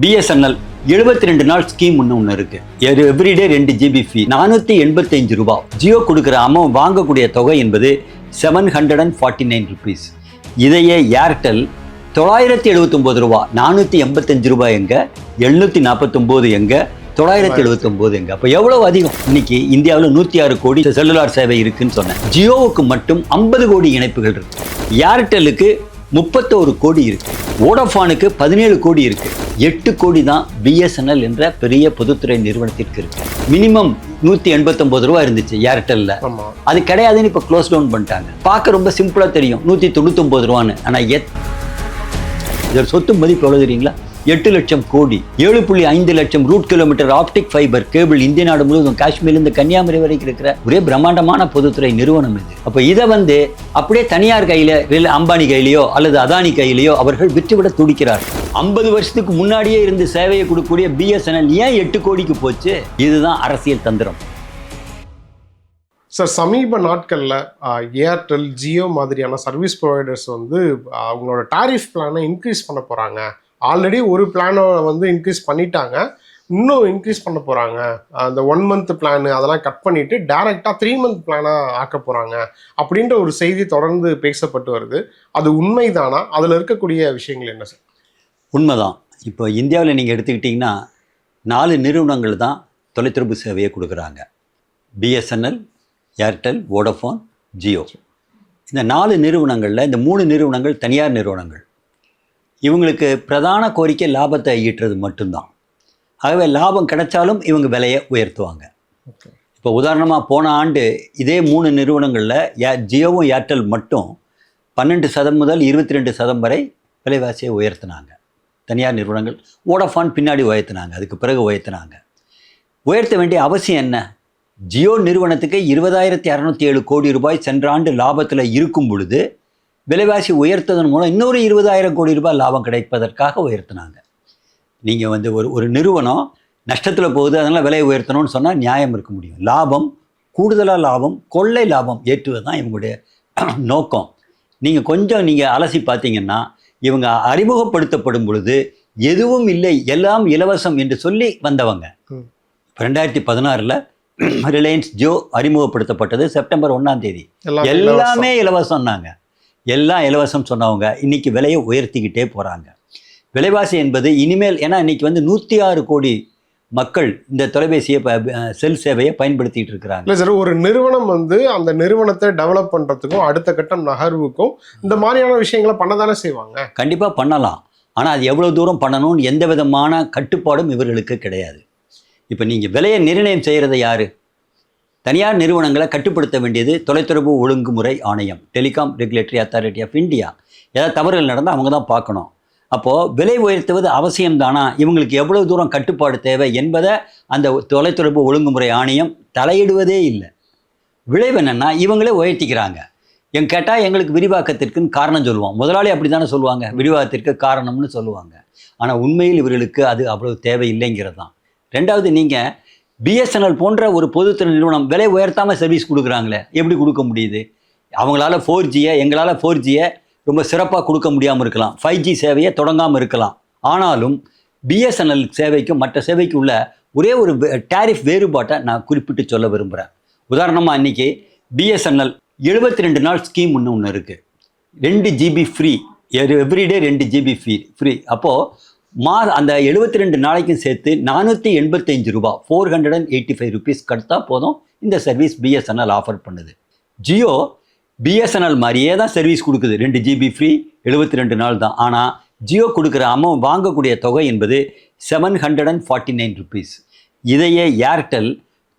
BSNL எழுபத்தி ரெண்டு நாள் ஸ்கீம் ஒன்று ஒன்று இருக்கு. எவ்ரிடே ரெண்டு ஜிபி ஃபீ நானூற்றி எண்பத்தஞ்சு ரூபாய் ஜியோ கொடுக்குற அமௌண்ட் வாங்கக்கூடிய தொகை என்பது seven hundred and forty nine rupees இதையே ஏர்டெல் தொள்ளாயிரத்தி எழுபத்தொம்போது ரூபா நானூற்றி எண்பத்தஞ்சு ரூபாய் எங்க எழுநூற்றி நாற்பத்தொம்போது எங்க தொள்ளாயிரத்தி எழுபத்தொம்போது எங்க. அப்போ எவ்வளவு அதிகம்? இன்னைக்கு இந்தியாவில் நூற்றி ஆறு கோடி செல்லுலார் சேவை இருக்குன்னு சொன்னேன். ஜியோவுக்கு மட்டும் ஐம்பது கோடி இணைப்புகள் இருக்கு. ஏர்டெல்லுக்கு முப்பத்தோரு கோடி இருக்கு. வோடஃபானுக்கு பதினேழு கோடி இருக்கு. எட்டு கோடி தான் பிஎஸ்என்எல் என்ற பெரிய பொதுத்துறை நிறுவனத்திற்கு இருக்கு. மினிமம் நூற்றி எண்பத்தொம்போது ரூபா இருந்துச்சு ஏர்டெல்ல அது கிடையாதுன்னு இப்போ க்ளோஸ் டவுன் பண்ணிட்டாங்க. பார்க்க ரொம்ப சிம்பிளாக தெரியும். நூற்றி தொண்ணூத்தொம்பது ரூபான்னு. ஆனால் எத் இதோட சொத்து மதிப்பு எவ்வளோ தெரியுங்களா? எட்டு லட்சம் கோடி ஏழு புள்ளி ஐந்து லட்சம் route kilometre optic fibre cable இந்திய நாடு முழுவதும் காஷ்மீர்லேருந்து கன்னியாகுமரி வரைக்கும் இருக்கிற ஒரே பிரம்மாண்டமான பொதுத்துறை நிறுவனம் இது. அப்போ இதை வந்து அப்படியே தனியார் கையில் அம்பானி கையிலையோ அல்லது அதானி கையிலையோ அவர்கள் விற்றுவிட துடிக்கிறார் ஐம்பது வருஷத்துக்கு முன்னாடியே இருந்து சேவையை கொடுக்கக்கூடிய பிஎஸ்என்எல் ஏன் எட்டு கோடிக்கு போச்சு? இதுதான் அரசியல் தந்திரம். சார் சமீப நாட்களில் ஏர்டெல் ஜியோ மாதிரியான சர்வீஸ் ப்ரொவைடர்ஸ் வந்து அவங்களோட டாரிஃப் பிளானை இன்க்ரீஸ் பண்ண போகிறாங்க ஆல்ரெடி ஒரு பிளானை வந்து இன்க்ரீஸ் பண்ணிட்டாங்க. இன்னும் இன்க்ரீஸ் பண்ண போகிறாங்க அந்த ஒன் மந்த் பிளான் அதெல்லாம் கட் பண்ணிட்டு டேரெக்டாக த்ரீ மந்த் பிளானாக ஆக்க போகிறாங்க அப்படின்ற ஒரு செய்தி தொடர்ந்து பேசப்பட்டு வருது. அது உண்மைதானா? அதில் இருக்கக்கூடிய விஷயங்கள் என்ன சார்? உண்மைதான். இப்போ இந்தியாவில் நீங்கள் எடுத்துக்கிட்டிங்கன்னா நாலு நிறுவனங்கள் தான் தொலைத்தொடர்பு சேவையை கொடுக்குறாங்க. பிஎஸ்என்எல் ஏர்டெல் வோடஃபோன் ஜியோ இந்த நாலு நிறுவனங்களில் இந்த மூணு நிறுவனங்கள் தனியார் நிறுவனங்கள். இவங்களுக்கு பிரதான கோரிக்கை லாபத்தை ஈட்டுறது மட்டும்தான். ஆகவே லாபம் கிடைச்சாலும் இவங்க விலையை உயர்த்துவாங்க. இப்போ உதாரணமாக போன ஆண்டு இதே மூணு நிறுவனங்களில் ஏ ஜியோவும் ஏர்டெல் மட்டும் பன்னெண்டு சதம் முதல் இருபத்தி ரெண்டு சதம் வரை விலைவாசியை உயர்த்தினாங்க. தனியார் நிறுவனங்கள் வோடஃபான் பின்னாடி உயர்த்தினாங்க அதுக்கு பிறகு உயர்த்தினாங்க. உயர்த்த வேண்டிய அவசியம் என்ன? ஜியோ நிறுவனத்துக்கு இருபதாயிரத்தி அறநூற்றி ஏழு கோடி ரூபாய் சென்ற ஆண்டு லாபத்தில் இருக்கும் பொழுது விலைவாசி உயர்த்ததன் மூலம் இன்னொரு இருபதாயிரம் கோடி ரூபாய் லாபம் கிடைப்பதற்காக உயர்த்தினாங்க. நீங்கள் வந்து ஒரு ஒரு நிறுவனம் நஷ்டத்தில் போகுது அதனால் விலை உயர்த்தணும்னு சொன்னால் நியாயம் இருக்க முடியும். லாபம் கூடுதலாக லாபம் கொள்ளை லாபம் ஏற்றுவது தான் இவங்களுடைய நோக்கம். நீங்கள் கொஞ்சம் நீங்கள் அலசி பார்த்தீங்கன்னா இவங்க அறிமுகப்படுத்தப்படும் பொழுது எதுவும் இல்லை எல்லாம் இலவசம் என்று சொல்லி வந்தவங்க. ரெண்டாயிரத்தி பதினாறில் ரிலையன்ஸ் ஜியோ அறிமுகப்படுத்தப்பட்டது செப்டம்பர் ஒன்றாம் தேதி. எல்லாம் எல்லாமே இலவசம்னாங்க. எல்லாம் இலவசம் சொன்னவங்க இன்னைக்கு விலையை உயர்த்திக்கிட்டே போகிறாங்க விலைவாசி என்பது இனிமேல் ஏன்னா இன்னைக்கு வந்து நூற்றி ஆறு கோடி மக்கள் இந்த தொலைபேசியை செல் சேவையை பயன்படுத்திட்டு இருக்கிறாங்க. இல்லை சார் ஒரு நிறுவனம் வந்து அந்த நிறுவனத்தை டெவலப் பண்ணுறதுக்கும் அடுத்த கட்டம் நகர்வுக்கும் இந்த மாதிரியான விஷயங்களை பண்ண தானே செய்வாங்க? கண்டிப்பாக பண்ணலாம். ஆனால் அது எவ்வளோ தூரம் பண்ணணும்னு எந்த விதமான கட்டுப்பாடும் இவர்களுக்கு கிடையாது. இப்போ நீங்கள் விலையை நிர்ணயம் செய்கிறது யார்? தனியார் நிறுவனங்களை கட்டுப்படுத்த வேண்டியது தொலைத்தொடர்பு ஒழுங்குமுறை ஆணையம் telecom regulatory authority of India. ஏதாவது தவறுகள் நடந்தால் அவங்க தான் பார்க்கணும். அப்போது விலை உயர்த்துவது அவசியம்தானா இவங்களுக்கு எவ்வளவு தூரம் கட்டுப்பாடு தேவை என்பதை அந்த தொலைத்தொடர்பு ஒழுங்குமுறை ஆணையம் தலையிடுவதே இல்லை. விளைவு என்னென்னா இவங்களே உயர்த்திக்கிறாங்க. எங்க கேட்டால் எங்களுக்கு விரிவாக்கத்திற்குன்னு காரணம் சொல்லுவோம் முதலாளி அப்படி தானே சொல்லுவாங்க. விரிவாக்கத்திற்கு காரணம்னு சொல்லுவாங்க. ஆனால் உண்மையில் இவர்களுக்கு அது அவ்வளவு தேவையில்லைங்கிறது தான். ரெண்டாவது நீங்கள் பிஎஸ்என்எல் போன்ற ஒரு பொதுத்துறை நிறுவனம் விலை உயர்த்தாமல் சர்வீஸ் கொடுக்குறாங்களே எப்படி கொடுக்க முடியுது? அவங்களால ஃபோர் ஜியை எங்களால் ஃபோர் ஜியை ரொம்ப சிறப்பாக கொடுக்க முடியாமல் இருக்கலாம். ஃபைவ் ஜி சேவையை தொடங்காமல் இருக்கலாம். ஆனாலும் பிஎஸ்என்எல் சேவைக்கும் மற்ற சேவைக்கும் உள்ள ஒரே ஒரு டேரிஃப் வேறுபாட்டை நான் குறிப்பிட்டு சொல்ல விரும்புகிறேன் உதாரணமாக இன்றைக்கி பிஎஸ்என்எல் எழுபத்தி ரெண்டு நாள் ஸ்கீம் ஒன்று ஒன்று இருக்குது ரெண்டு ஜிபி ஃப்ரீ எவ்ரிடே ரெண்டு ஜிபி ஃப்ரீ ஃப்ரீ அப்போது மா அந்த எழுபத்தி ரெண்டு நாளைக்கும் சேர்த்து நானூற்றி எண்பத்தஞ்சு ரூபா four hundred and eighty five rupees கடுத்தா போதும். இந்த சர்வீஸ் பிஎஸ்என்எல் ஆஃபர் பண்ணுது. ஜியோ பிஎஸ்என்எல் மாதிரியே தான் சர்வீஸ் கொடுக்குது. ரெண்டு ஜிபி ஃப்ரீ எழுபத்தி ரெண்டு நாள் தான். ஆனால் ஜியோ கொடுக்குற அமௌண்ட் வாங்கக்கூடிய தொகை என்பது seven hundred and forty nine rupees இதையே ஏர்டெல்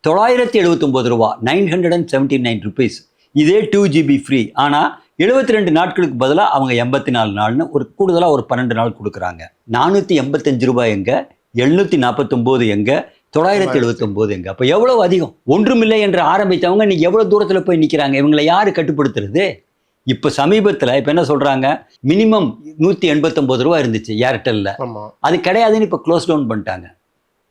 தொள்ளாயிரத்தி எழுபத்தொம்போது ரூபா nine hundred and seventy nine rupees இதே டூ ஜிபி ஃப்ரீ ஆனால் எழுபத்தி ரெண்டு நாட்களுக்கு பதிலாக அவங்க எண்பத்தி நாலு நாள்னு ஒரு கூடுதலாக ஒரு பன்னெண்டு நாள் கொடுக்குறாங்க. நானூற்றி எண்பத்தஞ்சு ரூபாய் எங்க? எழுநூற்றி நாற்பத்தொம்போது எங்க? தொள்ளாயிரத்தி எழுபத்தொம்போது எங்க? அப்போ எவ்வளவு அதிகம்? ஒன்றுமில்லை என்று ஆரம்பித்தவங்க இன்னைக்கு எவ்வளோ தூரத்தில் போய் நிற்கிறாங்க இவங்களை யார் கட்டுப்படுத்துறது? இப்போ சமீபத்தில் இப்போ என்ன சொல்கிறாங்க மினிமம் நூற்றி எண்பத்தொம்போது ரூபா இருந்துச்சு ஏர்டெல்லில் அது கிடையாதுன்னு இப்போ க்ளோஸ் டவுன் பண்ணிட்டாங்க.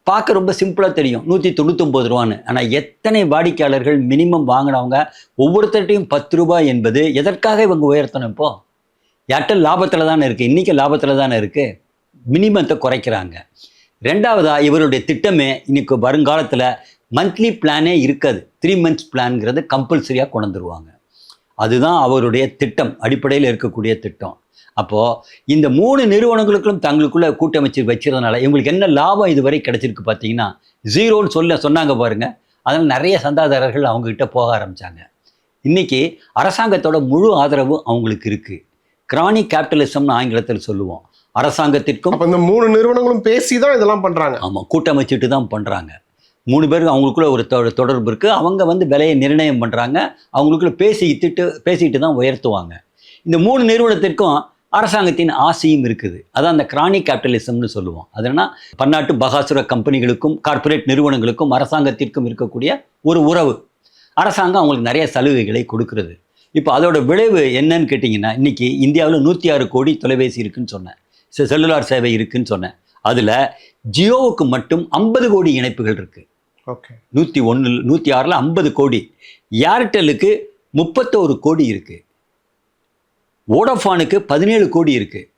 பார்க்க ரொம்ப சிம்பிளாக தெரியும். நூற்றி தொண்ணூத்தொம்பது ரூபான்னு. ஆனால் எத்தனை வாடிக்கையாளர்கள் மினிமம் வாங்கினவங்க? ஒவ்வொருத்தர்ட்டையும் பத்து ரூபாய் என்பது எதற்காக இவங்க உயர்த்தணும் இப்போ? ஏர்டெல் லாபத்தில் தானே இருக்குது இன்றைக்கி லாபத்தில் தானே இருக்குது மினிமத்தை குறைக்கிறாங்க. ரெண்டாவதாக இவருடைய திட்டமே இன்னைக்கு வருங்காலத்தில் மந்த்லி பிளானே இருக்காது. த்ரீ மந்த்ஸ் பிளான்ங்கிறது கம்பல்சரியாக கொண்டு வந்துருவாங்க. அதுதான் அவருடைய திட்டம் அடிப்படையில் இருக்கக்கூடிய திட்டம். அப்போது இந்த மூணு நிறுவனங்களுக்கும் தங்களுக்குள்ள கூட்டமைச்சு வச்சிருந்தனால இவங்களுக்கு என்ன லாபம் இதுவரை கிடைச்சிருக்கு பார்த்தீங்கன்னா ஜீரோன்னு சொல்ல சொன்னாங்க பாருங்க. அதனால் நிறைய சந்தாதாரர்கள் அவங்ககிட்ட போக ஆரம்பித்தாங்க இன்னைக்கு அரசாங்கத்தோட முழு ஆதரவு அவங்களுக்கு இருக்குது கிரானிக் கேபிட்டலிசம்னு ஆங்கிலத்தில் சொல்லுவோம். அரசாங்கத்திற்கும் அப்ப இந்த மூணு நிறுவனங்களும் பேசி தான் இதெல்லாம் பண்றாங்க. ஆமாம் கூட்டமைச்சிட்டு தான் பண்ணுறாங்க மூணு பேருக்கு அவங்களுக்குள்ள ஒரு தொ- தொடர்பு இருக்குது அவங்க வந்து விலையை நிர்ணயம் பண்ணுறாங்க அவங்களுக்குள்ள பேசிக்கிட்டு பேசிக்கிட்டு தான் உயர்த்துவாங்க. இந்த மூணு நிறுவனத்திற்கும் அரசாங்கத்தின் ஆசையும் இருக்குது. அதான் அந்த கிரானிக் கேபிட்டலிசம்னு சொல்லுவோம். அதனால் பன்னாட்டு பகாசுர கம்பெனிகளுக்கும் கார்ப்பரேட் நிறுவனங்களுக்கும் அரசாங்கத்திற்கும் இருக்கக்கூடிய ஒரு உறவு. அரசாங்கம் அவங்களுக்கு நிறைய சலுகைகளை கொடுக்கறது. இப்போ அதோட விளைவு என்னன்னு கேட்டிங்கன்னா இன்னைக்கு இந்தியாவில் நூற்றி ஆறு கோடி தொலைபேசி இருக்குன்னு சொன்னேன். செ- செல்லுலார் சேவை இருக்குன்னு சொன்னேன். அதில் ஜியோவுக்கு மட்டும் ஐம்பது கோடி இணைப்புகள் இருக்குது ஓகே நூற்றி ஒன்றில் நூற்றி ஆறில் ஐம்பது கோடி. ஏர்டெல்லுக்கு முப்பத்தோரு கோடி இருக்குது வோடஃபானுக்கு பதினேழு கோடி இருக்குது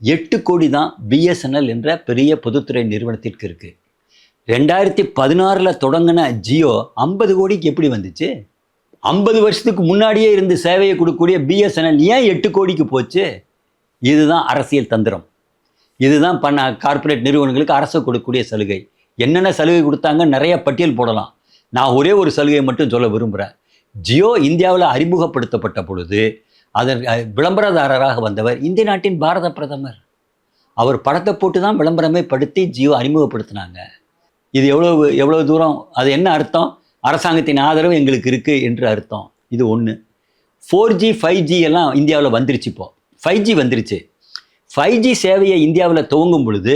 எட்டு கோடி தான் பிஎஸ்என்எல் என்ற பெரிய பொதுத்துறை நிறுவனத்திற்கு இருக்குது ரெண்டாயிரத்தி பதினாறில் தொடங்கின ஜியோ ஐம்பது கோடிக்கு எப்படி வந்துச்சு? ஐம்பது வருஷத்துக்கு முன்னாடியே இருந்து சேவையை கொடுக்கக்கூடிய பிஎஸ்என்எல் ஏன் எட்டு கோடிக்கு போச்சு? இதுதான் அரசியல் தந்திரம். இதுதான் பண்ண கார்ப்பரேட் நிறுவனங்களுக்கு அரசு கொடுக்கக்கூடிய சலுகை. என்னென்ன சலுகை கொடுத்தாங்க நிறைய பட்டியல் போடலாம். நான் ஒரே ஒரு சலுகையை மட்டும் சொல்ல விரும்புகிறேன் ஜியோ இந்தியாவில் அறிமுகப்படுத்தப்பட்ட பொழுது அதன் விளம்பரதாரராக வந்தவர் இந்திய நாட்டின் பாரத பிரதமர். அவர் படத்தை போட்டு தான் விளம்பரமே படுத்தி ஜியோ அறிமுகப்படுத்தினாங்க. இது எவ்வளவு எவ்வளோ தூரம் அது என்ன அர்த்தம்? அரசாங்கத்தின் ஆதரவு எங்களுக்கு இருக்குது என்று அர்த்தம். இது ஒன்று ஃபோர் ஜி ஃபைவ் ஜி எல்லாம் இந்தியாவில் வந்துருச்சு இப்போ. ஃபைவ் ஜி வந்துருச்சு. ஃபைவ் ஜி சேவையை இந்தியாவில் துவங்கும் பொழுது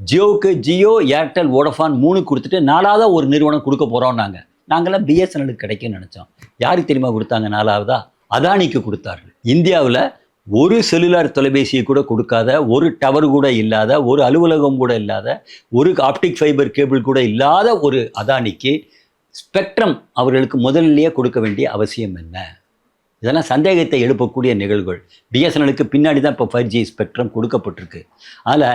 ஜியோவுக்கு ஜியோ ஏர்டெல் வோடஃபான் மூணு கொடுத்துட்டு நாலாவதா ஒரு நிறுவனம் கொடுக்க போகிறோம்னாங்க நாங்களாம் பிஎஸ்என்எலுக்கு கிடைக்கும்னு நினச்சோம். யாருக்கு தெரியுமா கொடுத்தாங்க நாலாவதா? அதானிக்கு கொடுத்தார்கள். இந்தியாவில் ஒரு செல்லுலார் தொலைபேசியை கூட கொடுக்காத ஒரு டவர் கூட இல்லாத ஒரு அலுவலகம் கூட இல்லாத ஒரு ஆப்டிக் ஃபைபர் கேபிள் கூட இல்லாத ஒரு அதானிக்கு ஸ்பெக்ட்ரம் அவர்களுக்கு முதலிலேயே கொடுக்க வேண்டிய அவசியம் என்ன? இதெல்லாம் சந்தேகத்தை எழுப்பக்கூடிய நிகழ்வுகள். பிஎஸ்என்எலுக்கு பின்னாடி தான் இப்போ ஃபைவ் ஜி ஸ்பெக்ட்ரம் கொடுக்கப்பட்டிருக்கு. அதில்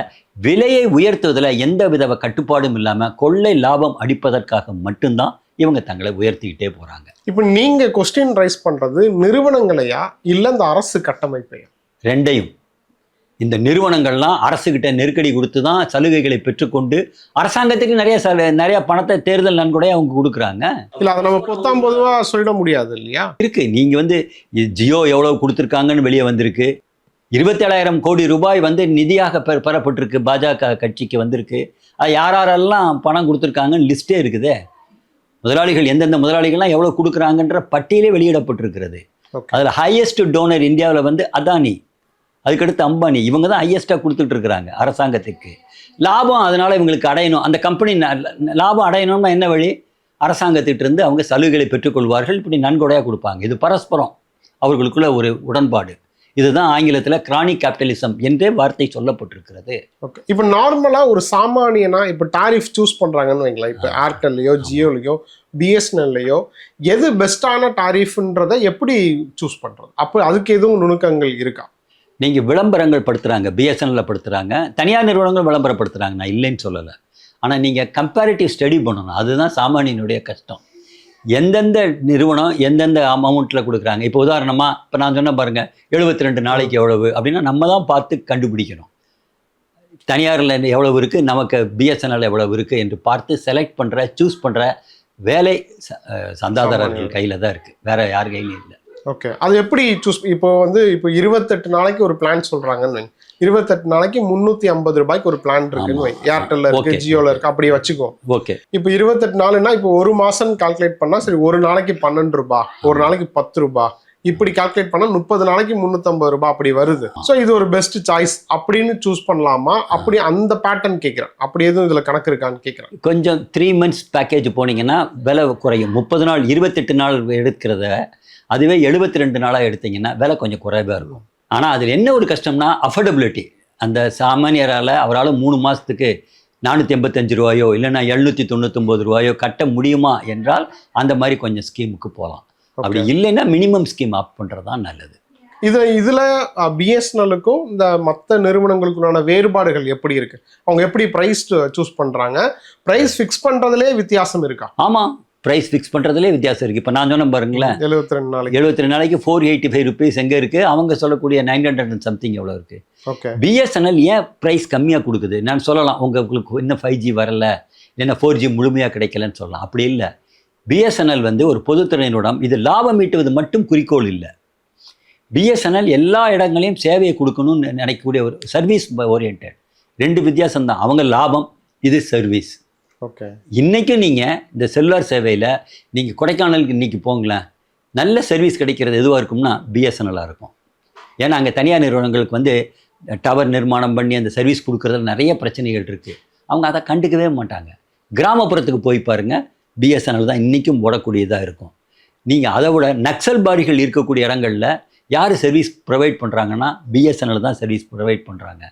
விலையை உயர்த்துவதில் எந்த வித கட்டுப்பாடும் இல்லாமல் கொள்ளை லாபம் அடிப்பதற்காக மட்டும்தான் இவங்க தங்களை உயர்த்திக்கிட்டே போகிறாங்க இப்போ நீங்க கொஸ்டின் ரைஸ் பண்றது நிறுவனங்களையா? இல்ல இந்த அரசு கட்டமைப்பையா? ரெண்டையும். இந்த நிறுவனங்கள்லாம் அரசுகிட்ட நெருக்கடி கொடுத்து தான் சலுகைகளை பெற்றுக்கொண்டு அரசாங்கத்துக்கு நிறைய சலு நிறைய பணத்தை தேர்தல் நன்கொடையை அவங்க கொடுக்குறாங்க. இல்ல அதை நம்ம பொத்தாம் பொதுவா சொல்லிட முடியாது இல்லையா? இருக்கு. நீங்க வந்து ஜியோ எவ்வளவு கொடுத்துருக்காங்கன்னு வெளியே வந்திருக்கு. இருபத்தேழாயிரம் கோடி ரூபாய் வந்து நிதியாக பெற பெறப்பட்டிருக்கு பாஜக கட்சிக்கு வந்திருக்கு. அது யார் யாரெல்லாம் பணம் கொடுத்துருக்காங்கன்னு லிஸ்ட்டே இருக்குதே. முதலாளிகள் எந்தெந்த முதலாளிகள்லாம் எவ்வளோ கொடுக்குறாங்கன்ற பட்டியலே வெளியிடப்பட்டிருக்கிறது. அதில் ஹையஸ்ட் டோனர் இந்தியாவில் வந்து அதானி. அதுக்கடுத்து அம்பானி இவங்க தான் ஹையஸ்ட்டாக கொடுத்துட்டு இருக்கிறாங்க அரசாங்கத்துக்கு. லாபம் அதனால இவங்களுக்கு அடையணும். அந்த கம்பெனி லாபம் அடையணும்னா என்ன வழி? அரசாங்கத்திட்ட இருந்து அவங்க சலுகைகளை பெற்றுக்கொள்வார்கள். இப்படி நன்கொடையாக கொடுப்பாங்க. இது பரஸ்பரம் அவர்களுக்குள்ள ஒரு உடன்பாடு. இதுதான் ஆங்கிலத்தில் கிரானிக் கேபிட்டலிசம் என்றே வார்த்தை சொல்லப்பட்டிருக்கிறது. ஓகே இப்போ நார்மலா ஒரு சாமானியனா இப்போ டாரிஃப் சூஸ் பண்றாங்கன்னு வைங்களேன். இப்போ ஏர்டெல்லையோ ஜியோலையோ பிஎஸ்என்எல்லையோ எது பெஸ்ட்டான டாரிஃப்ன்றதை எப்படி சூஸ் பண்றது? அப்போ அதுக்கு எதுவும் நுணுக்கங்கள் இருக்கா? நீங்கள் விளம்பரங்கள் படுத்துகிறாங்க பிஎஸ்என்எல்ல படுத்துகிறாங்க தனியார் நிறுவனங்கள் விளம்பரப்படுத்துகிறாங்க நான் இல்லைன்னு சொல்லலை. ஆனால் நீங்கள் கம்பேரிட்டிவ் ஸ்டடி பண்ணணும். அதுதான் சாமானியனுடைய கஷ்டம். எந்தெந்த நிறுவனம் எந்தெந்த அமௌண்ட்டில் கொடுக்குறாங்க? இப்போ உதாரணமாக இப்போ நான் சொன்ன பாருங்கள் எழுபத்தி ரெண்டு நாளைக்கு எவ்வளவு? அப்படின்னா நம்ம தான் பார்த்து கண்டுபிடிக்கணும். தனியாரில் எவ்வளவு இருக்குது நமக்கு பிஎஸ்என்எல் எவ்வளவு இருக்குது என்று பார்த்து செலக்ட் பண்ணுற சூஸ் பண்ணுற வேலை ச- சந்தாதாரர்கள் கையில் தான் இருக்குது வேற யார் கையிலும் இல்லை. ஓகே அது எப்படி சூஸ் இப்போ வந்து இப்போ இருபத்தெட்டு நாளைக்கு ஒரு பிளான் சொல்றாங்கன்னு இருபத்தெட்டு நாளைக்கு முந்நூற்றி ஐம்பது ரூபாய்க்கு ஒரு பிளான் இருக்குன்னு ஏர்டெல்ல இருக்கு. ஜியோல இருக்கு அப்படி வச்சுக்கோ. ஓகே இப்போ இருபத்தெட்டு நாளுன்னா இப்போ ஒரு மாசம் கால்குலேட் பண்ணா சரி ஒரு நாளைக்கு பன்னெண்டு ரூபாய் ஒரு நாளைக்கு பத்து ரூபாய் இப்படி கால்குலேட் பண்ணா முப்பது நாளைக்கு முந்நூற்றம்பது ரூபாய் அப்படி வருது. ஸோ இது ஒரு பெஸ்ட் சாய்ஸ் அப்படின்னு சூஸ் பண்ணலாமா? அப்படி அந்த பேட்டர்ன் கேட்குறேன் அப்படி எதுவும் இதுல கணக்கு இருக்கான்னு கேட்குறேன் கொஞ்சம் த்ரீ மந்த்ஸ் பேக்கேஜ் போனீங்கன்னா விலை குறையும். முப்பது நாள் இருபத்தெட்டு நாள் எடுக்கிறத அதுவே எழுபத்தி ரெண்டு நாளாக எடுத்தீங்கன்னா விலை கொஞ்சம் குறைவாக இருக்கும். ஆனால் அதில் என்ன ஒரு கஷ்டம்னா அஃபோர்டபிலிட்டி அந்த சாமானியரால் அவரால் மூணு மாதத்துக்கு நானூற்றி எண்பத்தஞ்சு ரூபாயோ இல்லைன்னா எழுநூற்றி தொண்ணூத்தொம்பது ரூபாயோ கட்ட முடியுமா என்றால் அந்த மாதிரி கொஞ்சம் ஸ்கீமுக்கு போகலாம். அப்படி இல்லைன்னா மினிமம் ஸ்கீம் ஆப் பண்ணுறது தான் நல்லது. இது இதுல பிஎஸ்என்எலுக்கும் இந்த மற்ற நிறுவனங்களுக்குள்ளான வேறுபாடுகள் எப்படி இருக்கு? அவங்க எப்படி பிரைஸ் சூஸ் பண்றாங்க? பிரைஸ் ஃபிக்ஸ் பண்றதுலயே வித்தியாசம் இருக்கா? ஆமாம் ப்ரைஸ் ஃபிக்ஸ் பண்ணுறதுலே வித்தியாசம் இருக்குது இப்போ நான் சொன்ன பாருங்களேன் எழுபத்தி ரெண்டு நாளைக்கு. எழுபத்தி ரெண்டு நாளைக்கு ஃபோர் எயிட்டி ஃபைவ் ருபீஸ் எங்கே இருக்குது அவங்க சொல்லக்கூடிய நைன் ஹண்ட்ரட் அண்ட் சம்திங் எவ்வளோ இருக்குது ஓகே பிஎஸ்என்எல் ஏன் ப்ரைஸ் கம்மியாக கொடுக்குது? நான் சொல்லலாம் உங்களுக்கு இன்னும் ஃபைவ் ஜி வரல இல்லைன்னா ஃபோர் ஜி முழுமையாக கிடைக்கலன்னு சொல்லலாம். அப்படி இல்லை. பிஎஸ்என்எல் வந்து ஒரு பொதுத்துறை நிறுவனம் இது லாபம் ஈட்டுவது மட்டும் குறிக்கோள் இல்லை. பிஎஸ்என்எல் எல்லா இடங்களையும் சேவையை கொடுக்கணும்னு நினைக்கக்கூடிய ஒரு சர்வீஸ் ஓரியன்ட் ரெண்டு வித்தியாசம் தான் அவங்க லாபம் இது சர்வீஸ் ஓகே. இன்றைக்கும் நீங்கள் இந்த செல்லுலார் சேவையில் நீங்கள் கொடைக்கானலுக்கு இன்றைக்கி போங்களேன். நல்ல சர்வீஸ் கிடைக்கிறது எதுவாக இருக்கும்னா பிஎஸ்என்எல்லாக இருக்கும். ஏன்னா அங்கே தனியார் நிறுவனங்களுக்கு வந்து டவர் நிர்மாணம் பண்ணி அந்த சர்வீஸ் கொடுக்குறதுல நிறைய பிரச்சனைகள் இருக்குது அவங்க அதை கண்டுக்கவே மாட்டாங்க. கிராமப்புறத்துக்கு போய் பாருங்கள் பிஎஸ்என்எல் தான் இன்றைக்கும் போடக்கூடியதாக இருக்கும். நீங்கள் அதை விட நக்சல் இருக்கக்கூடிய இடங்களில் யார் சர்வீஸ் ப்ரொவைட் பண்ணுறாங்கன்னா பிஎஸ்என்எல் தான் சர்வீஸ் ப்ரொவைட் பண்ணுறாங்க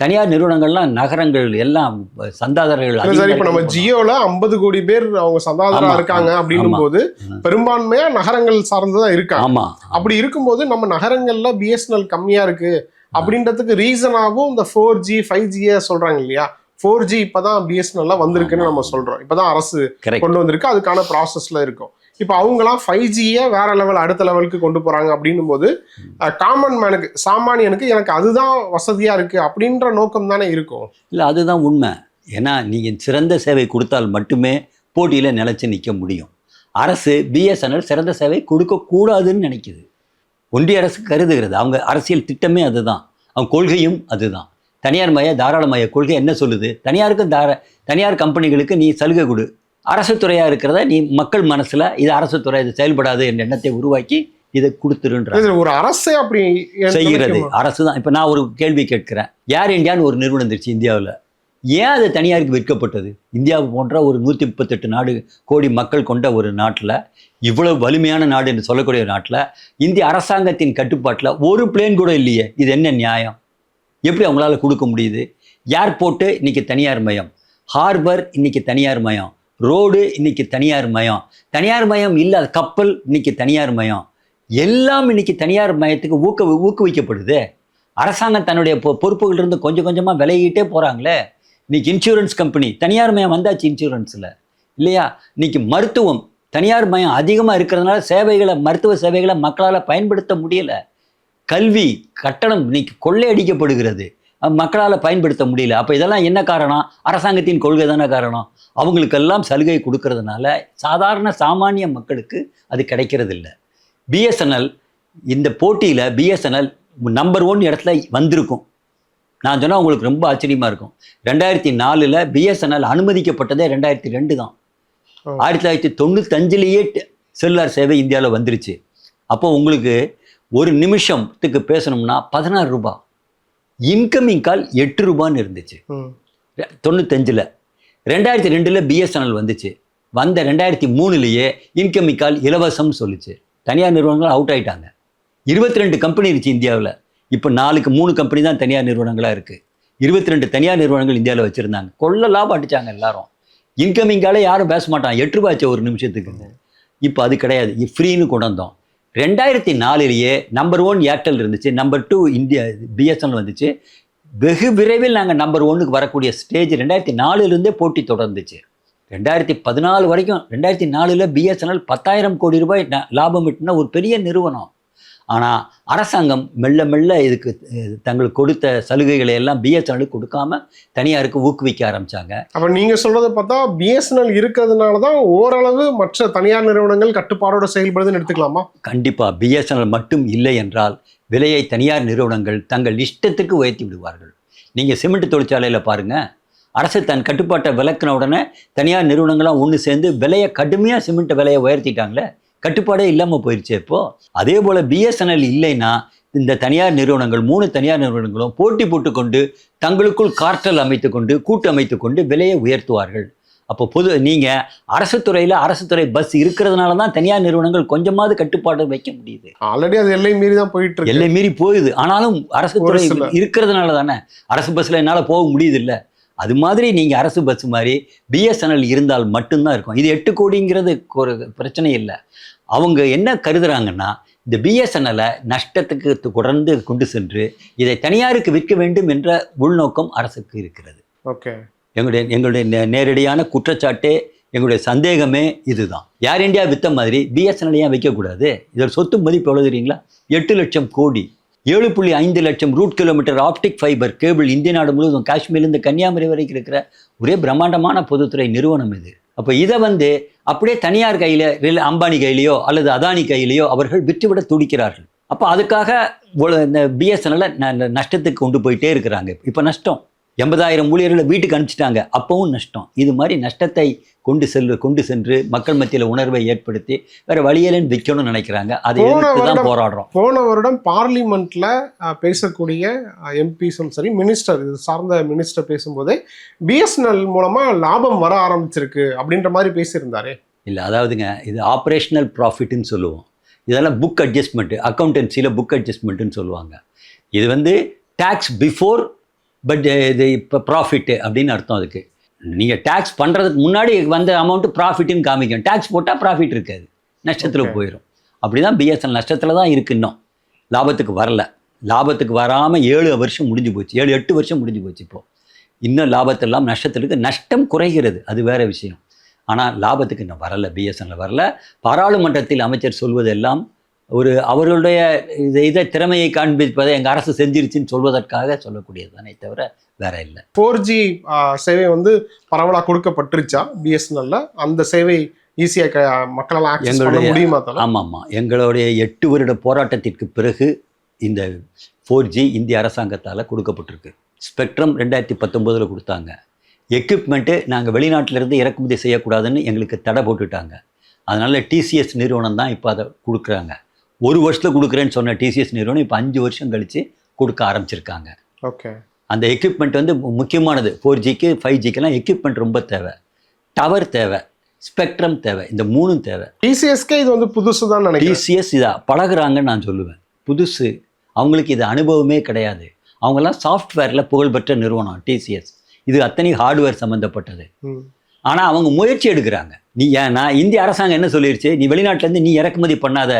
தனியார் நிறுவனங்கள்லாம் நகரங்கள் எல்லாம் சந்தாதாரர்கள் சார் இப்ப நம்ம ஜியோல ஐம்பது கோடி பேர் அவங்க சந்தாதாரா இருக்காங்க அப்படின்னும். போது பெரும்பான்மையா நகரங்கள் சார்ந்துதான் இருக்காங்க. ஆமாம் அப்படி இருக்கும்போது நம்ம நகரங்கள்ல பிஎஸ்என்எல் கம்மியா இருக்கு அப்படின்றதுக்கு ரீசனாகவும் இந்த ஃபோர் ஜி ஃபைவ் ஜியை சொல்றாங்க இல்லையா? ஃபோர் ஜி இப்பதான் பிஎஸ்என்எல்ல வந்திருக்குன்னு நம்ம சொல்றோம். இப்பதான் அரசு கரெக்ட் கொண்டு வந்திருக்கு. அதுக்கான ப்ராசஸ்ல இருக்கும். இப்போ அவங்களாம் ஃபைவ் ஜியை வேற லெவல் அடுத்த லெவலுக்கு கொண்டு போறாங்க அப்படின்னும் போது காமன் மேனுக்கு சாமானியனுக்கு எனக்கு அதுதான் வசதியா இருக்கு அப்படின்ற நோக்கம் தானே இருக்கும். இல்லை அதுதான் உண்மை. ஏன்னா நீங்கள் சிறந்த சேவை கொடுத்தால் மட்டுமே போட்டியில் நிலைச்சி நிற்க முடியும். அரசு பிஎஸ்என்எல் சிறந்த சேவை கொடுக்கக்கூடாதுன்னு நினைக்குது. ஒன்றிய அரசு கருதுகிறது. அவங்க அரசியல் திட்டமே அதுதான். அவங்க கொள்கையும் அதுதான். தனியார் மய தாராளமய கொள்கை என்ன சொல்லுது? தனியாருக்கும் தார தனியார் கம்பெனிகளுக்கு நீ சலுகை கொடு. அரசு துறையாக இருக்கிறத நீ மக்கள் மனசில் இது அரசு துறை இது செயல்படாது என்ற எண்ணத்தை உருவாக்கி இதை கொடுத்துருன்ற ஒரு அரசே அப்படி செய்கிறது? அரசு தான் இப்போ நான் ஒரு கேள்வி கேட்கிறேன். ஏர் இந்தியான்னு ஒரு நிறுவனம் இருந்துச்சு இந்தியாவில். ஏன் அது தனியாருக்கு விற்கப்பட்டது? இந்தியாவை போன்ற ஒரு நூற்றி முப்பத்தெட்டு நாடு கோடி மக்கள் கொண்ட ஒரு நாட்டில் இவ்வளவு வலிமையான நாடு என்று சொல்லக்கூடிய நாட்டில் இந்திய அரசாங்கத்தின் கட்டுப்பாட்டில் ஒரு பிளேன் கூட இல்லையே. இது என்ன நியாயம்? எப்படி அவங்களால கொடுக்க முடியுது? ஏர்போர்ட்டு இன்னைக்கு தனியார் மயம். ஹார்பர் இன்னைக்கு தனியார் மயம். ரோடு இன்னைக்கு தனியார் மயம். தனியார் மயம் இல்லாத கப்பல் இன்னைக்கு தனியார் மயம். எல்லாம் இன்னைக்கு தனியார் மயத்துக்கு ஊக்க ஊக்குவிக்கப்படுது. அரசாங்கம் தன்னுடைய பொ பொறுப்புகளிலிருந்து கொஞ்சம் கொஞ்சமாக விலகிட்டே போகிறாங்களே இன்னைக்கு இன்சூரன்ஸ் கம்பெனி தனியார் மயம் வந்தாச்சு இன்சூரன்ஸில் இல்லையா? இன்னைக்கு மருத்துவம் தனியார் மயம் அதிகமாக இருக்கிறதுனால சேவைகளை மருத்துவ சேவைகளை மக்களால் பயன்படுத்த முடியல. கல்வி கட்டணம் இன்னைக்கு கொள்ளையடிக்கப்படுகிறது. மக்களால் பயன்படுத்த முடியல. அப்போ இதெல்லாம் என்ன காரணம்? அரசாங்கத்தின் கொள்கை தானே காரணம்? அவங்களுக்கெல்லாம் சலுகை கொடுக்கறதுனால சாதாரண சாமானிய மக்களுக்கு அது கிடைக்கிறது இல்லை பிஎஸ்என்எல் இந்த போட்டியில் பிஎஸ்என்எல் நம்பர் ஒன் இடத்துல வந்திருக்கும். நான் சொன்னால் உங்களுக்கு ரொம்ப ஆச்சரியமாக இருக்கும். ரெண்டாயிரத்தி நாலில் பிஎஸ்என்எல் அனுமதிக்கப்பட்டதே ரெண்டாயிரத்தி ரெண்டு தான். ஆயிரத்தி தொள்ளாயிரத்தி தொண்ணூத்தஞ்சிலேயே செல்லுலார் சேவை இந்தியாவில் வந்துருச்சு. அப்போ உங்களுக்கு ஒரு நிமிஷத்துக்கு பேசணும்னா பதினாறு ரூபாய். இன்கமிங் கால் எட்டு ரூபான்னு இருந்துச்சு. தொண்ணூத்தஞ்சில். ரெண்டாயிரத்தி ரெண்டில் பிஎஸ்என்எல் வந்துச்சு. வந்த ரெண்டாயிரத்தி மூணுலேயே இன்கமிங் கால் இலவசம்னு சொல்லுச்சு. தனியார் நிறுவனங்கள் அவுட் ஆயிட்டாங்க. இருபத்தி ரெண்டு கம்பெனி இருந்துச்சு இந்தியாவில். இப்போ நாலுக்கு மூணு கம்பெனி தான் தனியார் நிறுவனங்களாக இருக்குது இருபத்தி ரெண்டு தனியார் நிறுவனங்கள் இந்தியாவில் வச்சுருந்தாங்க. கொள்ள லாபம் அடிச்சாங்க எல்லாரும். இன்கமிங் காலே யாரும் பேச மாட்டான் எட்டு ரூபாய்ச்சு ஒரு நிமிஷத்துக்கு. இப்போ அது கிடையாது. ஃப்ரீன்னு கொண்டு வந்தோம். ரெண்டாயிரத்தி நாலுலேயே நம்பர் ஒன் ஏர்டெல் இருந்துச்சு நம்பர் டூ இந்தியா பிஎஸ்என்எல் வந்துச்சு. வெகு விரைவில் நாங்கள் நம்பர் ஒன்னுக்கு வரக்கூடிய ஸ்டேஜ் ரெண்டாயிரத்தி நாலுலேருந்தே போட்டி தொடர்ந்துச்சு. ரெண்டாயிரத்தி பதினாலு வரைக்கும் ரெண்டாயிரத்தி நாலில் பிஎஸ்என்எல் பத்தாயிரம் கோடி ரூபாய் லாபம் விட்டுனா ஒரு பெரிய நிறுவனம். ஆனால் அரசாங்கம் மெல்ல மெல்ல இதுக்கு தங்களுக்கு கொடுத்த சலுகைகளை எல்லாம் பிஎஸ்என்எலுக்கு கொடுக்காம தனியாருக்கு ஊக்குவிக்க ஆரம்பிச்சாங்க. அப்ப நீங்க சொல்றதை பார்த்தா பிஎஸ்என்எல் இருக்கிறதுனால தான் ஓரளவு மற்ற தனியார் நிறுவனங்கள் கட்டுப்பாடோட செயல்படுதுன்னு எடுத்துக்கலாமா? கண்டிப்பாக பிஎஸ்என்எல் மட்டும் இல்லை என்றால் விலையை தனியார் நிறுவனங்கள் தங்கள் இஷ்டத்துக்கு உயர்த்தி விடுவார்கள். நீங்கள் சிமெண்ட் தொழிற்சாலையில் பாருங்கள் அரசு தன் கட்டுப்பாட்டை விலக்கின உடனே தனியார் நிறுவனங்களாம் ஒன்று சேர்ந்து விலையை கடுமையாக சிமெண்ட் விலையை உயர்த்திட்டாங்களே. கட்டுப்பாடே இல்லாமல் போயிடுச்சு இப்போ. அதே போல் பிஎஸ்என்எல் இல்லைன்னா இந்த தனியார் நிறுவனங்கள் மூணு தனியார் நிறுவனங்களும் போட்டி போட்டுக்கொண்டு தங்களுக்குள் கார்ட்டல் அமைத்துக்கொண்டு கூட்டு அமைத்துக்கொண்டு விலையை உயர்த்துவார்கள். அப்போ பொது நீங்கள் அரசு துறையில் அரசு துறை பஸ் இருக்கிறதுனால தான் தனியார் நிறுவனங்கள் கொஞ்சமாவது கட்டுப்பாடு வைக்க முடியுது. ஆல்ரெடி அது எல்லை மீறி தான் போயிட்டு இருக்கு எல்லை மீறி போகுது. ஆனாலும் அரசு துறை. இருக்கிறதுனால தானே. அரசு பஸ்ஸில் என்னால் போக முடியுது இல்லை. அது மாதிரி நீங்கள் அரசு பஸ் மாதிரி பிஎஸ்என்எல் இருந்தால் மட்டும்தான் இருக்கும். இது எட்டு கோடிங்கிறது ஒரு பிரச்சனை இல்லை. அவங்க என்ன கருதுறாங்கன்னா இந்த பிஎஸ்என்எல்லை நஷ்டத்துக்கு தொடர்ந்து கொண்டு சென்று இதை தனியாருக்கு விற்க வேண்டும் என்ற உள்நோக்கம் அரசுக்கு இருக்கிறது. ஓகே. எங்களுடைய எங்களுடைய நே- நேரடியான குற்றச்சாட்டே எங்களுடைய சந்தேகமே இதுதான். ஏர் இந்தியா வித்த மாதிரி பிஎஸ்என்எல் ஏன் வைக்கக்கூடாது? இதோட சொத்து மதிப்பு எவ்வளோ தெரியுங்களா? எட்டு லட்சம் கோடி. ஏழு புள்ளி ஐந்து லட்சம் route kilometre optic fibre cable இந்திய நாடு முழுவதும் காஷ்மீர்லேருந்து கன்னியாகுமரி வரைக்கும் இருக்கிற ஒரே பிரம்மாண்டமான பொதுத்துறை நிறுவனம் இது. அப்போ இதை வந்து அப்படியே தனியார் கையில் ரில அம்பானி கையிலையோ அல்லது அதானி கையிலையோ அவர்கள் விற்றுவிட துடிக்கிறார்கள். அப்போ அதுக்காக இந்த பிஎஸ்என்எல்ல நஷ்டத்துக்கு கொண்டு போயிட்டே இருக்கிறாங்க. இப்போ நஷ்டம். எண்பதாயிரம் ஊழியர்களை வீட்டுக்கு அனுப்பிச்சிட்டாங்க. அப்பவும் நஷ்டம். இது மாதிரி நஷ்டத்தை கொண்டு செல்ல கொண்டு சென்று மக்கள் மத்தியில் உணர்வை ஏற்படுத்தி வேற வழியிலன்னு விற்கணும்னு நினைக்கிறாங்க. அதை எதிர்த்து தான் போராடுறோம். போன வருடம் பார்லிமெண்ட்ல பேசக்கூடிய எம்பிஸும் சரி மினிஸ்டர் இது சார்ந்த மினிஸ்டர் பேசும்போதே பிஎஸ்என்எல் மூலமா லாபம் வர ஆரம்பிச்சிருக்கு அப்படின்ற மாதிரி பேசியிருந்தாரே. இல்லை அதாவதுங்க இது ஆப்ரேஷனல் ப்ராஃபிட்னு சொல்லுவோம். இதெல்லாம் புக் அட்ஜஸ்ட்மெண்ட்டு அக்கௌண்டன்சியில் புக் அட்ஜஸ்ட்மெண்ட்டுன்னு சொல்லுவாங்க. இது வந்து டேக்ஸ் பிஃபோர் பட் இது இப்போ ப்ராஃபிட்டு அப்படின்னு அர்த்தம் அதுக்கு. நீங்கள் டேக்ஸ் பண்ணுறதுக்கு முன்னாடி வந்த அமௌண்ட்டு ப்ராஃபிட்னு காமிக்கும் டேக்ஸ் போட்டால் ப்ராஃபிட் இருக்காது. நஷ்டத்தில். போயிடும் அப்படி தான் பிஎஸ்எல் நஷ்டத்தில் தான் இருக்கு இன்னும். லாபத்துக்கு வரல. லாபத்துக்கு வராமல் ஏழு வருஷம் முடிஞ்சு போச்சு. ஏழு எட்டு வருஷம் முடிஞ்சு போச்சு இப்போ. இன்னும் லாபத்தெல்லாம் நஷ்டத்தில் இருக்கு. நஷ்டம் குறைகிறது. அது வேற விஷயம். ஆனால் லாபத்துக்கு இன்னும் வரல. பிஎஸ்என்எல் வரல. பாராளுமன்றத்தில் அமைச்சர் சொல்வதெல்லாம் ஒரு அவர்களுடைய இதை இதை திறமையை காண்பிப்பதை எங்கள் அரசு செஞ்சிருச்சுன்னு சொல்வதற்காக சொல்லக்கூடியது தானே தவிர வேற இல்லை. ஃபோர் ஜி சேவை வந்து பரவலாக கொடுக்கப்பட்டுருச்சா? பிஎஸ்என்எல்ல அந்த சேவை ஈஸியாக மக்களால் எங்களுடைய- முடியுமா தானே ஆமாம்மா. எங்களுடைய எட்டு வருட போராட்டத்திற்கு பிறகு இந்த ஃபோர் ஜி இந்திய அரசாங்கத்தால் கொடுக்கப்பட்டிருக்கு. ஸ்பெக்ட்ரம் ரெண்டாயிரத்தி பத்தொம்போதில் கொடுத்தாங்க. எக்யூப்மெண்ட்டு நாங்கள் வெளிநாட்டிலிருந்து இறக்குமதி செய்யக்கூடாதுன்னு எங்களுக்கு தடை போட்டுட்டாங்க. அதனால் டிசிஎஸ் நிறுவனம் தான் இப்போ அதை கொடுக்குறாங்க. ஒரு வருஷத்தில் கொடுக்குறேன்னு சொன்ன டிசிஎஸ் நிறுவனம் இப்போ அஞ்சு வருஷம் கழித்து கொடுக்க ஆரம்பிச்சிருக்காங்க. ஓகே அந்த எக்யூப்மெண்ட் வந்து முக்கியமானது. ஃபோர் ஜிக்கு ஃபைவ் ஜிக்கெல்லாம் எக்யூப்மெண்ட் ரொம்ப தேவை. டவர் தேவை. ஸ்பெக்ட்ரம் தேவை. இந்த மூணும் தேவை. டிசிஎஸ்கே இது வந்து புதுசு தான் நினைக்கிறேன். டிசிஎஸ் இதா பழகுறாங்கன்னு நான் சொல்லுவேன். புதுசு. அவங்களுக்கு இது அனுபவமே கிடையாது. அவங்கெல்லாம் சாஃப்ட்வேரில் புகழ்பெற்ற நிறுவனம் டிசிஎஸ் இது அத்தனை ஹார்ட்வேர் சம்மந்தப்பட்டது. ஆனால் அவங்க முயற்சி எடுக்கிறாங்க. நீ ஏன்னா இந்திய அரசாங்கம் என்ன சொல்லிருச்சு? நீ வெளிநாட்டிலேருந்து நீ இறக்குமதி பண்ணாத.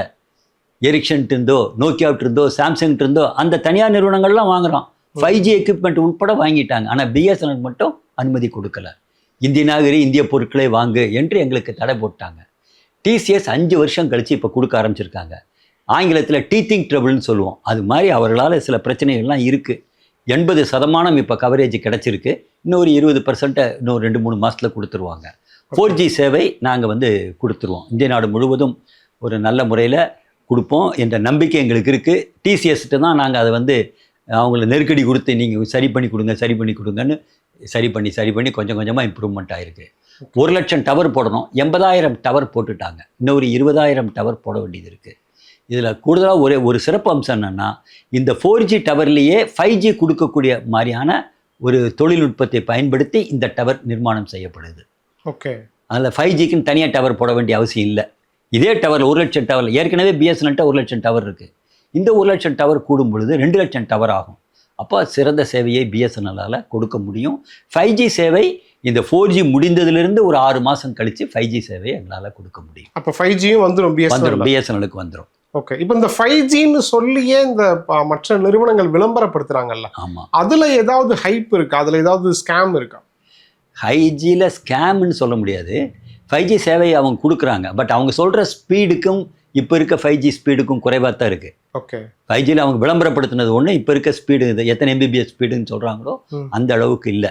எரிக்ஷன்ட்டு இருந்தோ நோக்கியாவிட்டு இருந்தோ சாம்சங்ட்டு இருந்தோ அந்த தனியார் நிறுவனங்கள்லாம் வாங்குறோம் ஃபைவ் ஜி எக்யூப்மெண்ட் உட்பட வாங்கிட்டாங்க. ஆனால் பிஎஸ்என்எல் மட்டும் அனுமதி கொடுக்கல. இந்திய நாகரி இந்திய பொருட்களை வாங்கு என்று எங்களுக்கு தடை போட்டாங்க. டிசிஎஸ் அஞ்சு வருஷம் கழித்து இப்போ கொடுக்க ஆரம்பிச்சிருக்காங்க. ஆங்கிலத்தில் டீத்திங் ட்ரபிள்னு சொல்லுவோம். அது மாதிரி அவர்களால் சில பிரச்சனைகள்லாம் இருக்குது எண்பது சதமானம் இப்போ கவரேஜ் கிடச்சிருக்கு. இன்னொரு இருபது பர்சன்ட்டை இன்னும் ரெண்டு மூணு மாதத்தில் கொடுத்துருவாங்க. ஃபோர் ஜி சேவை நாங்கள் வந்து கொடுத்துருவோம். இந்திய நாடு முழுவதும் ஒரு நல்ல முறையில் கொடுப்போம் என்ற நம்பிக்கை எங்களுக்கு இருக்குது டிசிஎஸ்ட்டு தான் நாங்கள் அதை வந்து அவங்கள நெருக்கடி கொடுத்து நீங்கள் சரி பண்ணி கொடுங்க சரி பண்ணி கொடுங்கன்னு சரி பண்ணி சரி பண்ணி கொஞ்சம் கொஞ்சமாக இம்ப்ரூவ்மெண்ட் ஆயிருக்கு. ஒரு லட்சம் டவர் போடணும். எண்பதாயிரம் டவர் போட்டுட்டாங்க. இன்னொரு இருபதாயிரம் டவர் போட வேண்டியது இருக்குது இதில் கூடுதலாக ஒரு ஒரு சிறப்பு அம்சம் என்னென்னா இந்த ஃபோர் ஜி டவர்லேயே ஃபைவ் ஜி கொடுக்கக்கூடிய மாதிரியான ஒரு தொழில்நுட்பத்தை பயன்படுத்தி இந்த டவர் நிர்மாணம் செய்யப்படுது. ஓகே அதில் ஃபைவ் ஜிக்குன்னு தனியாக டவர் போட வேண்டிய அவசியம் இல்லை. இதே டவர் ஒரு லட்சம் டவர் ஏற்கனவே பிஎஸ்என்எல்ட்ட ஒரு லட்சம் டவர் இருக்குது இந்த ஒரு லட்சம் டவர் கூடும் பொழுது ரெண்டு லட்சம் டவர் ஆகும். அப்போ சிறந்த சேவையை பிஎஸ்என்எல்லால் கொடுக்க முடியும். ஃபைவ் ஜி சேவை இந்த ஃபோர் ஜி முடிந்ததிலிருந்து ஒரு ஆறு மாதம் கழித்து ஃபைவ் ஜி சேவையை எங்களால் கொடுக்க முடியும். அப்போ ஃபைவ் ஜியும் வந்துடும் வந்துடும் பிஎஸ்என்எல் பிஎஸ்என்எலுக்கு வந்துடும் ஓகே இப்போ இந்த ஃபைவ் ஜின்னு சொல்லியே இந்த மற்ற நிறுவனங்கள் விளம்பரப்படுத்துறாங்கல்ல? ஆமாம் அதுல ஏதாவது ஹைப் இருக்கா? அதுல ஏதாவது ஸ்கேம் இருக்கா? ஃபைவ் ஸ்கேம்னு சொல்ல முடியாது. ஃபைவ் ஜி சேவை அவங்க கொடுக்குறாங்க. பட் அவங்க சொல்கிற ஸ்பீடுக்கும் இப்போ இருக்க ஃபைவ் ஜி ஸ்பீடுக்கும் குறைவாக தான் இருக்குது ஓகே ஃபைவ் ஜியில் அவங்க விளம்பரப்படுத்தினது ஒன்று இப்போ இருக்க ஸ்பீடு இது. எத்தனை எம்பிபிஎஸ் ஸ்பீடுன்னு சொல்கிறாங்களோ. அந்த அளவுக்கு இல்லை.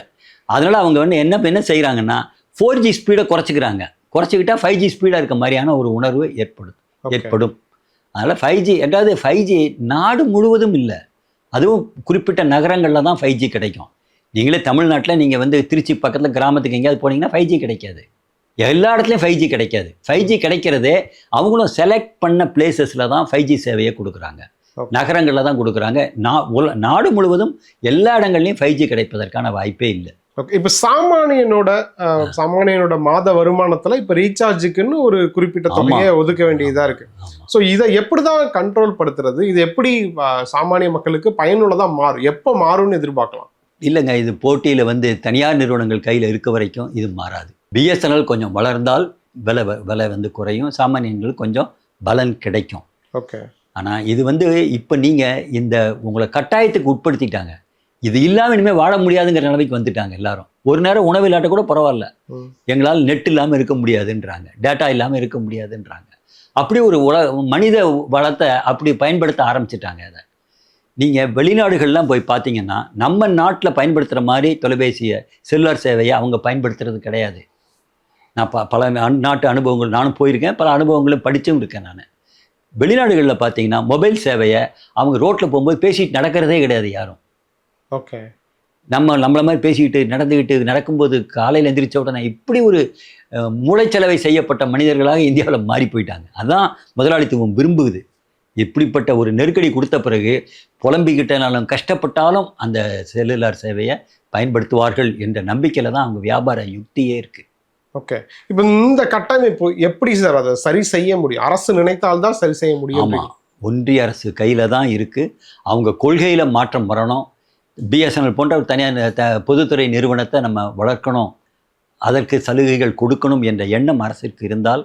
அதனால் அவங்க வந்து என்ன என்ன செய்கிறாங்கன்னா ஃபோர் ஜி ஸ்பீடை குறைச்சிக்கிறாங்க. குறைச்சிக்கிட்டா ஃபைவ் ஜி ஸ்பீடாக இருக்க மாதிரியான ஒரு உணர்வு ஏற்படும். ஏற்படும். அதனால் ஃபைவ் ஜி அதாவது ஃபைவ் ஜி நாடு முழுவதும் இல்லை. அதுவும் குறிப்பிட்ட நகரங்களில் தான் ஃபைவ் ஜி கிடைக்கும். நீங்களே தமிழ்நாட்டில் நீங்கள் வந்து திருச்சி பக்கத்தில் கிராமத்துக்கு எங்கேயாவது போனீங்கன்னா ஃபைவ் ஜி கிடைக்காது. எல்லா இடத்துலையும் ஃபைவ் ஜி கிடைக்காது. ஃபைவ் ஜி கிடைக்கிறதே அவங்களும் செலக்ட் பண்ண பிளேசஸில் தான் ஃபைவ் ஜி சேவையை கொடுக்குறாங்க. நகரங்களில் தான் கொடுக்குறாங்க. நா உல- நாடு முழுவதும் எல்லா இடங்கள்லையும் ஃபைவ் ஜி கிடைப்பதற்கான வாய்ப்பே இல்லை. ஓகே. இப்போ சாமானியனோட சாமானியனோட மாத வருமானத்துல இப்போ ரீசார்ஜுக்குன்னு ஒரு குறிப்பிட்ட. தொகையை ஒதுக்க வேண்டியதா இருக்கு. ஆமாம் ஸோ இதை எப்படி தான் கண்ட்ரோல் படுத்துறது? இது எப்படி சாமானிய மக்களுக்கு பயனுள்ளதா மாறும்? எப்போ மாறும்னு எதிர்பார்க்கலாம்? இல்லைங்க. இது போட்டியில் வந்து தனியார் நிறுவனங்கள் கையில் இருக்க வரைக்கும் இது மாறாது. பிஎஸ்என்எல் கொஞ்சம் வளர்ந்தால் விலை விலை வந்து குறையும். சாமானியங்களுக்கு கொஞ்சம் பலன் கிடைக்கும். ஓகே. ஆனால் இது வந்து இப்போ நீங்கள் இந்த உங்களை கட்டாயத்துக்கு உட்படுத்திட்டாங்க. இது இல்லாமல் இனிமேல் வாழ முடியாதுங்கிற நிலைமைக்கு வந்துட்டாங்க எல்லாரும். ஒரு நேரம் உணவு இல்லாட்ட கூட பரவாயில்ல. எங்களால் நெட் இல்லாமல் இருக்க முடியாதுன்றாங்க. டேட்டா இல்லாமல் இருக்க முடியாதுன்றாங்க. அப்படி ஒரு உல மனித வளத்தை அப்படி பயன்படுத்த ஆரம்பிச்சிட்டாங்க அதை. நீங்கள் வெளிநாடுகள்லாம் போய் பார்த்தீங்கன்னா நம்ம நாட்டில் பயன்படுத்துகிற மாதிரி தொலைபேசியை செல்லுலார் சேவையை அவங்க பயன்படுத்துறது கிடையாது. நான் ப பல நாட்டு அனுபவங்கள் நானும் போயிருக்கேன். பல அனுபவங்களும் படித்தும் இருக்கேன் நான். வெளிநாடுகளில் பார்த்தீங்கன்னா மொபைல் சேவையை அவங்க ரோட்டில் போகும்போது பேசிட்டு நடக்கிறதே கிடையாது யாரும். ஓகே. நம்ம நம்மள மாதிரி பேசிக்கிட்டு நடந்துக்கிட்டு நடக்கும்போது காலையில் எந்திரிச்ச உடனே இப்படி ஒரு மூளைச்சலவை செய்யப்பட்ட மனிதர்களாக இந்தியாவில் மாறி போயிட்டாங்க. அதான் முதலாளித்துவம் விரும்புகுது. இப்படிப்பட்ட ஒரு நெருக்கடி கொடுத்த பிறகு புலம்பிக்கிட்டனாலும் கஷ்டப்பட்டாலும் அந்த செல்லுலார் சேவையை பயன்படுத்துவார்கள் என்ற நம்பிக்கையில் தான் அவங்க வியாபார யுக்தியே இருக்குது ஓகே இப்போ இந்த கட்டமைப்பு எப்படி சார் அதை சரி செய்ய முடியும்? அரசு நினைத்தால்தான் சரி செய்ய முடியும் ஆமாம் ஒன்றிய அரசு கையில் தான் இருக்குது அவங்க கொள்கையில் மாற்றம் வரணும். பிஎஸ்என்எல் போன்ற ஒரு தனியார் த பொதுத்துறை நிறுவனத்தை நம்ம வளர்க்கணும். அதற்கு சலுகைகள் கொடுக்கணும் என்ற எண்ணம் அரசிற்கு இருந்தால்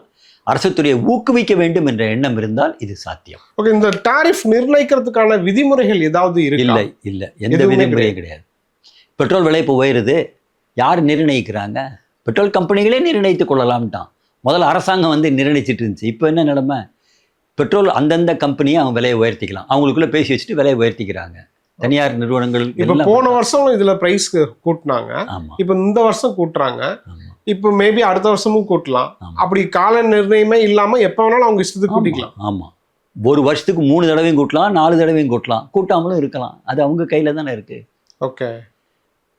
அரசுத்துறையை ஊக்குவிக்க வேண்டும் என்ற எண்ணம் இருந்தால் இது சாத்தியம். ஓகே இந்த டாரிஃப் நிர்ணயிக்கிறதுக்கான விதிமுறைகள் ஏதாவது இருக்கு? இல்லை இல்லை. எந்த விதிமுறையும் கிடையாது. பெட்ரோல் விலை இப்போ உயருது. யார் நிர்ணயிக்கிறாங்க? பெட்ரோல் கம்பெனிகளே நிர்ணயித்துக் கொள்ளலாம்ட்டான். முதல்ல அரசாங்கம் வந்து நிர்ணயிச்சிட்டு இருந்துச்சு. இப்போ என்ன நிலைமை? பெட்ரோல் அந்தந்த கம்பெனியை அவங்க விலையை உயர்த்திக்கலாம். அவங்களுக்குள்ள பேசி வச்சுட்டு விலையை உயர்த்திக்கிறாங்க. தனியார் நிறுவனங்கள் இப்ப போன வருஷம் இதுல பிரைஸ் கூட்டினாங்க. இப்ப இந்த வருஷம் கூட்டுறாங்க. இப்ப மேபி அடுத்த வருஷமும் கூட்டலாம். அப்படி கால நிர்ணயமே இல்லாம எப்ப வேணாலும் அவங்க இஷ்டத்துக்கு கூட்டிக்கலாம். ஆமா. ஒரு வருஷத்துக்கு மூணு தடவையும் கூட்டலாம் நாலு தடவையும் கூட்டலாம். கூட்டாமலும் இருக்கலாம். அது அவங்க கையில தானே இருக்கு. ஓகே.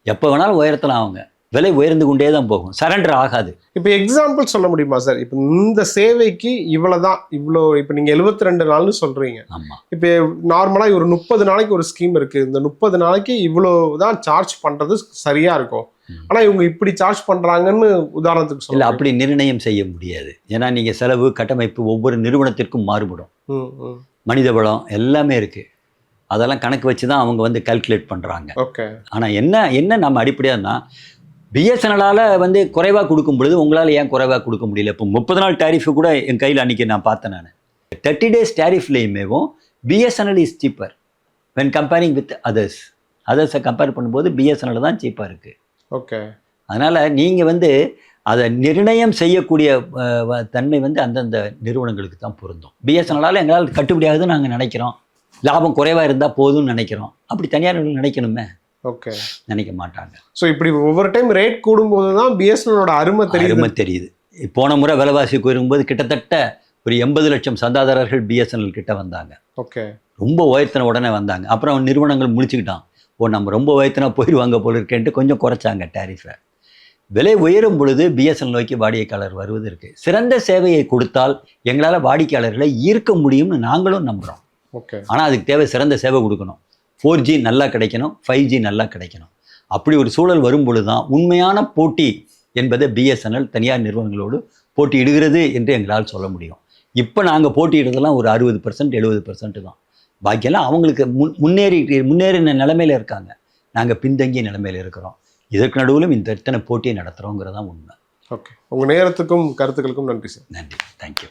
எப்போ வேணாலும் உயர்த்தலாம் அவங்க. விலை உயர்ந்து கொண்டே தான் போகும். சரண்டர் ஆகாது. இப்போ எக்ஸாம்பிள் சொல்ல முடியுமா சார் இப்போ இந்த சேவைக்கு இவ்வளவுதான் இவ்வளோ இப்போ நீங்க 72 ரெண்டு நாள்னு சொல்றீங்க. ஆமா. இப்போ நார்மலா ஒரு முப்பது நாளைக்கு ஒரு ஸ்கீம் இருக்கு. இந்த முப்பது நாளைக்கு இவ்வளோ தான் சார்ஜ் பண்றது சரியா இருக்கும். ம். ஆனா இவங்க இப்படி சார்ஜ் பண்றாங்கன்னு உதாரணத்துக்கு இல்லை சொல்ல அப்படி நிர்ணயம் செய்ய முடியாது. ஏன்னா நீங்கள் செலவு கட்டமைப்பு ஒவ்வொரு நிறுவனத்திற்கும் மாறுபடும். மனித வளம் எல்லாமே இருக்குது அதெல்லாம் கணக்கு வச்சு தான் அவங்க வந்து கால்குலேட் பண்ணுறாங்க ஓகே ஆனால் என்ன என்ன நம்ம அடிப்படையானா பிஎஸ்என்எல்லால் வந்து குறைவாக கொடுக்கும் பொழுது உங்களால் ஏன் குறைவாக கொடுக்க முடியல? இப்போ முப்பது நாள் டேரிஃபு கூட என் கையில் அன்றைக்கி நான் பார்த்தேன் நான். Thirty days டேரிஃப்லேயுமேவும் BSNL is cheaper when comparing with others அதர்ஸை compare பண்ணும்போது பிஎஸ்என்எல் தான் சீப்பாக இருக்குது ஓகே அதனால் நீங்கள் வந்து அதை நிர்ணயம் செய்யக்கூடிய தன்மை வந்து அந்தந்த நிறுவனங்களுக்கு தான் பொருந்தும். பிஎஸ்என்எல்லால் எங்களால் கட்டுப்படியாகுதுன்னு நாங்கள் நினைக்கிறோம். லாபம் குறைவாக இருந்தால் போதும்னு நினைக்கிறோம். அப்படி தனியார் நினைக்கணுமே. ஓகே. நினைக்க மாட்டாங்க. ஸோ இப்படி ஒவ்வொரு டைம் ரேட் கூடும்போது தான் பிஎஸ்என்னோட அருமை தெரியுது. அருமை தெரியுது. போன முறை விலைவாசி உயரும்போது கிட்டத்தட்ட ஒரு எண்பது லட்சம் சந்தாதாரர்கள் பிஎஸ்என்எல் கிட்ட வந்தாங்க. ஓகே. ரொம்ப உயர்த்தின உடனே வந்தாங்க. அப்புறம் நிறுவனங்கள் முடிச்சுக்கிட்டான் ஓ நம்ம ரொம்ப உயர்த்தினா போயிடுவாங்க போல இருக்கேன்ட்டு கொஞ்சம் குறைச்சாங்க டேரிஃபை விலை உயரும் பொழுது பிஎஸ்என்எல் நோக்கி வாடிக்கையாளர் வருவது இருக்கு. சிறந்த சேவையை கொடுத்தால் எங்களால் வாடிக்கையாளர்களை ஈர்க்க முடியும்னு நாங்களும் நம்புகிறோம் ஓகே. ஆனால் அதுக்கு தேவை சிறந்த சேவை கொடுக்கணும். ஃபோர் ஜி நல்லா கிடைக்கணும் ஃபைவ் ஜி நல்லா கிடைக்கணும். அப்படி ஒரு சூழல் வரும் பொழுது தான் உண்மையான போட்டி என்பதை பிஎஸ்என்எல் தனியார் நிறுவனங்களோடு போட்டியிடுகிறது என்று எங்களால் சொல்ல முடியும். இப்போ நாங்கள் போட்டியிடுறதெல்லாம் ஒரு அறுபது பர்சன்ட் எழுபது பர்சன்ட் தான். பாக்கியெல்லாம் அவங்களுக்கு முன் முன்னேறி முன்னேறின நிலைமையில இருக்காங்க. நாங்கள் பின்தங்கிய நிலைமையில இருக்கிறோம். இதற்கு நடுவிலும் இந்த இத்தனை போட்டியை நடத்துகிறோங்கிறதான் உண்மை. ஓகே உங்க நேரத்துக்கும் கருத்துக்களுக்கும் நன்றி சார். நன்றி. தேங்க்யூ